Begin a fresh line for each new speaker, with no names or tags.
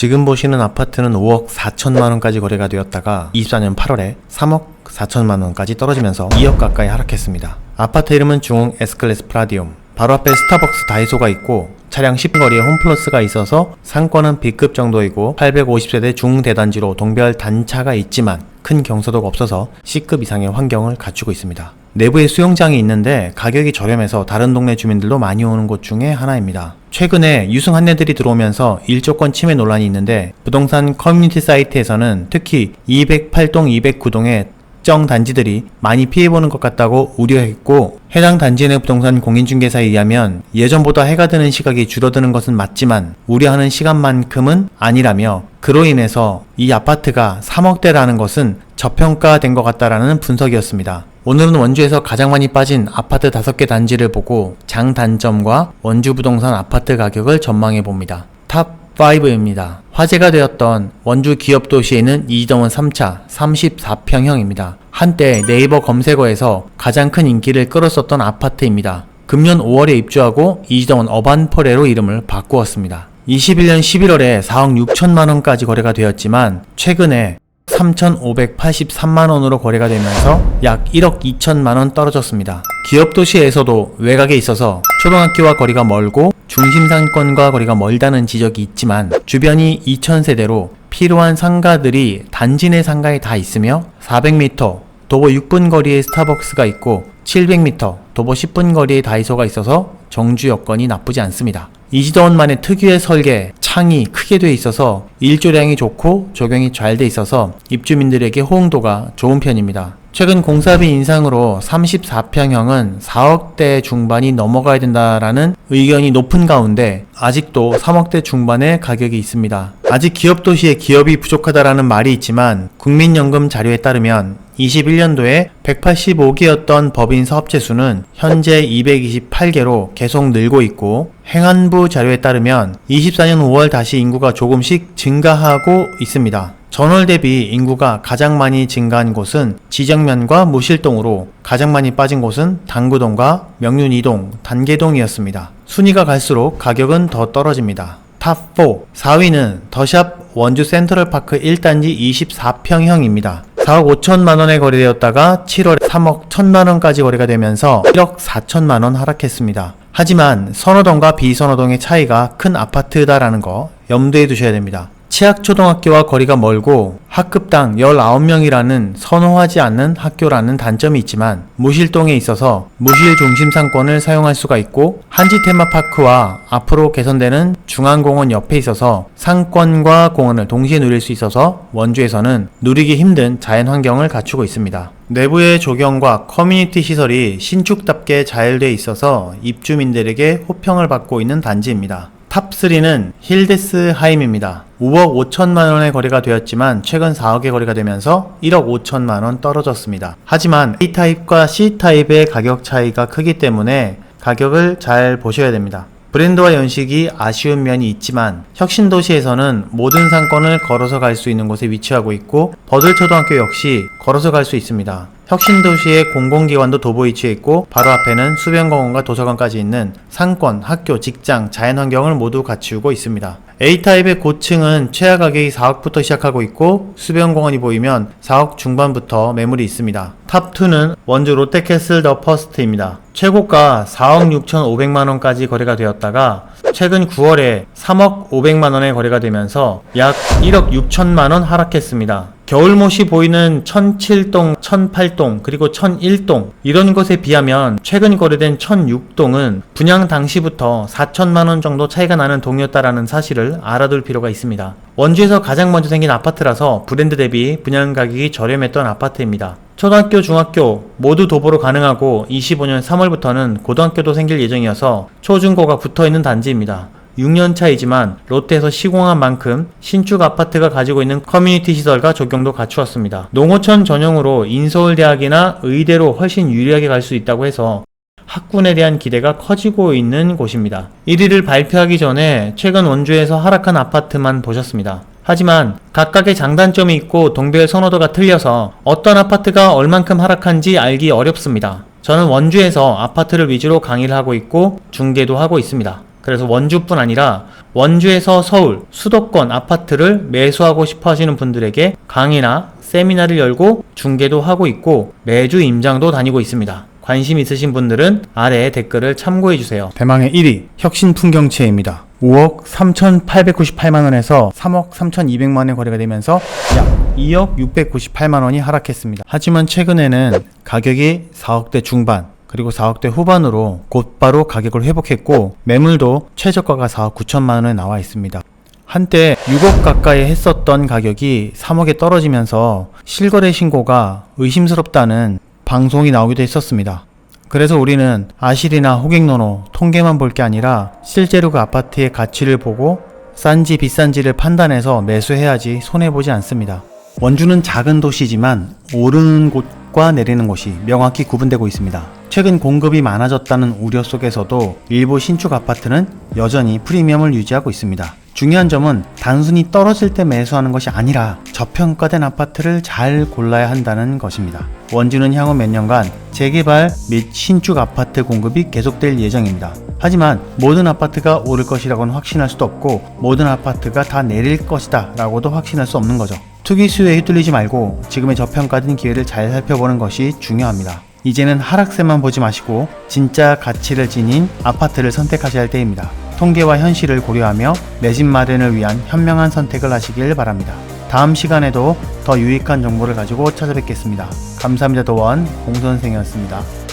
지금 보시는 아파트는 5억 4천만 원까지 거래가 되었다가 24년 8월에 3억 4천만 원까지 떨어지면서 2억 가까이 하락했습니다. 아파트 이름은 중흥 에스클래스 프라디움. 바로 앞에 스타벅스 다이소가 있고 차량 10거리에 홈플러스가 있어서 상권은 B급 정도이고 850세대 중대단지로 동별 단차가 있지만 큰 경사도가 없어서 C급 이상의 환경을 갖추고 있습니다. 내부에 수영장이 있는데 가격이 저렴해서 다른 동네 주민들도 많이 오는 곳 중에 하나입니다. 최근에 유승 한내들이 들어오면서 일조권 침해 논란이 있는데 부동산 커뮤니티 사이트에서는 특히 208동, 209동의 특정 단지들이 많이 피해보는 것 같다고 우려했고 해당 단지 내 부동산 공인중개사에 의하면 예전보다 해가 드는 시각이 줄어드는 것은 맞지만 우려하는 시간만큼은 아니라며 그로 인해서 이 아파트가 3억대라는 것은 저평가된 것 같다라는 분석이었습니다. 오늘은 원주에서 가장 많이 빠진 아파트 5개 단지를 보고 장단점과 원주 부동산 아파트 가격을 전망해 봅니다. 탑 5입니다. 화제가 되었던 원주 기업 도시에는 이지동은 3차 34평형입니다. 한때 네이버 검색어에서 가장 큰 인기를 끌었었던 아파트입니다. 금년 5월에 입주하고 이지동은 어반포레로 이름을 바꾸었습니다. 21년 11월에 4억 6천만 원까지 거래가 되었지만 최근에 3,583만 원으로 거래가 되면서 약 1억 2천만 원 떨어졌습니다. 기업 도시에서도 외곽에 있어서 초등학교와 거리가 멀고 중심 상권과 거리가 멀다는 지적이 있지만 주변이 2,000세대로 필요한 상가들이 단지 내 상가에 다 있으며 400m 도보 6분 거리에 스타벅스가 있고 700m 도보 10분 거리에 다이소가 있어서 정주 여건이 나쁘지 않습니다. 이지더원만의 특유의 설계, 창이 크게 돼 있어서 일조량이 좋고 적용이 잘 돼 있어서 입주민들에게 호응도가 좋은 편입니다. 최근 공사비 인상으로 34평형은 4억대 중반이 넘어가야 된다라는 의견이 높은 가운데 아직도 3억대 중반의 가격이 있습니다. 아직 기업 도시에 기업이 부족하다라는 말이 있지만 국민연금 자료에 따르면 21년도에 185개였던 법인 사업체 수는 현재 228개로 계속 늘고 있고 행안부 자료에 따르면 24년 5월 다시 인구가 조금씩 증가하고 있습니다. 전월 대비 인구가 가장 많이 증가한 곳은 지정면과 무실동으로 가장 많이 빠진 곳은 당구동과 명륜이동, 단계동이었습니다. 순위가 갈수록 가격은 더 떨어집니다. 탑 4. 4위는 더샵 원주 센트럴파크 1단지 24평형입니다. 4억 5천만 원에 거래되었다가 7월에 3억 1천만 원까지 거래가 되면서 1억 4천만 원 하락했습니다. 하지만 선호동과 비선호동의 차이가 큰 아파트다라는 거 염두에 두셔야 됩니다. 치악초등학교와 거리가 멀고 학급당 19명이라는 선호하지 않는 학교라는 단점이 있지만 무실동에 있어서 무실 중심 상권을 사용할 수가 있고 한지 테마파크와 앞으로 개선되는 중앙공원 옆에 있어서 상권과 공원을 동시에 누릴 수 있어서 원주에서는 누리기 힘든 자연 환경을 갖추고 있습니다. 내부의 조경과 커뮤니티 시설이 신축답게 잘 돼 있어서 입주민들에게 호평을 받고 있는 단지입니다. 탑3는 힐데스 하임입니다. 5억 5천만 원의 거래가 되었지만 최근 4억의 거래가 되면서 1억 5천만 원 떨어졌습니다. 하지만 A타입과 C타입의 가격 차이가 크기 때문에 가격을 잘 보셔야 됩니다. 브랜드와 연식이 아쉬운 면이 있지만 혁신도시에서는 모든 상권을 걸어서 갈 수 있는 곳에 위치하고 있고 버들초등학교 역시 걸어서 갈 수 있습니다. 혁신도시의 공공기관도 도보 위치해 있고 바로 앞에는 수변공원과 도서관까지 있는 상권, 학교, 직장, 자연환경을 모두 갖추고 있습니다. A타입의 고층은 최하 가격이 4억부터 시작하고 있고 수변공원이 보이면 4억 중반부터 매물이 있습니다. 탑2는 원주 롯데캐슬 더 퍼스트입니다. 최고가 4억 6,500만원까지 거래가 되었다가 최근 9월에 3억 500만원에 거래가 되면서 약 1억 6천만원 하락했습니다. 겨울못이 보이는 1007동, 1008동, 그리고 1001동 이런 것에 비하면 최근 거래된 1006동은 분양 당시부터 4천만원 정도 차이가 나는 동이었다라는 사실을 알아둘 필요가 있습니다. 원주에서 가장 먼저 생긴 아파트라서 브랜드 대비 분양 가격이 저렴했던 아파트입니다. 초등학교, 중학교 모두 도보로 가능하고 25년 3월부터는 고등학교도 생길 예정이어서 초중고가 붙어 있는 단지입니다. 6년 차이지만 롯데에서 시공한 만큼 신축 아파트가 가지고 있는 커뮤니티 시설과 조경도 갖추었습니다. 농어촌 전용으로 인서울대학이나 의대로 훨씬 유리하게 갈 수 있다고 해서 학군에 대한 기대가 커지고 있는 곳입니다. 1위를 발표하기 전에 최근 원주에서 하락한 아파트만 보셨습니다. 하지만 각각의 장단점이 있고 동별 선호도가 틀려서 어떤 아파트가 얼만큼 하락한지 알기 어렵습니다. 저는 원주에서 아파트를 위주로 강의를 하고 있고 중개도 하고 있습니다. 그래서 원주뿐 아니라 원주에서 서울, 수도권 아파트를 매수하고 싶어 하시는 분들에게 강의나 세미나를 열고 중개도 하고 있고 매주 임장도 다니고 있습니다. 관심 있으신 분들은 아래에 댓글을 참고해 주세요. 대망의 1위 혁신 풍경채입니다. 5억 3,898만 원에서 3억 3,200만 원에 거래가 되면서 약 2억 698만 원이 하락했습니다. 하지만 최근에는 가격이 4억대 중반 그리고 4억대 후반으로 곧바로 가격을 회복했고 매물도 최저가가 4억 9천만 원에 나와 있습니다. 한때 6억 가까이 했었던 가격이 3억에 떨어지면서 실거래 신고가 의심스럽다는 방송이 나오기도 했었습니다. 그래서 우리는 아실이나 호객노노 통계만 볼 게 아니라 실제로 그 아파트의 가치를 보고 싼지 비싼지를 판단해서 매수해야지 손해보지 않습니다. 원주는 작은 도시지만 오르는 곳 과 내리는 곳이 명확히 구분되고 있습니다. 최근 공급이 많아졌다는 우려 속에서도 일부 신축 아파트는 여전히 프리미엄을 유지하고 있습니다. 중요한 점은 단순히 떨어질 때 매수하는 것이 아니라 저평가된 아파트를 잘 골라야 한다는 것입니다. 원주는 향후 몇 년간 재개발 및 신축 아파트 공급이 계속될 예정입니다. 하지만 모든 아파트가 오를 것이라고는 확신할 수도 없고 모든 아파트가 다 내릴 것이다 라고도 확신할 수 없는 거죠. 투기 수요에 휘둘리지 말고 지금의 저평가된 기회를 잘 살펴보는 것이 중요합니다. 이제는 하락세만 보지 마시고 진짜 가치를 지닌 아파트를 선택하셔야 할 때입니다. 통계와 현실을 고려하며 내 집 마련을 위한 현명한 선택을 하시길 바랍니다. 다음 시간에도 더 유익한 정보를 가지고 찾아뵙겠습니다. 감사합니다. 도원 공선생이었습니다.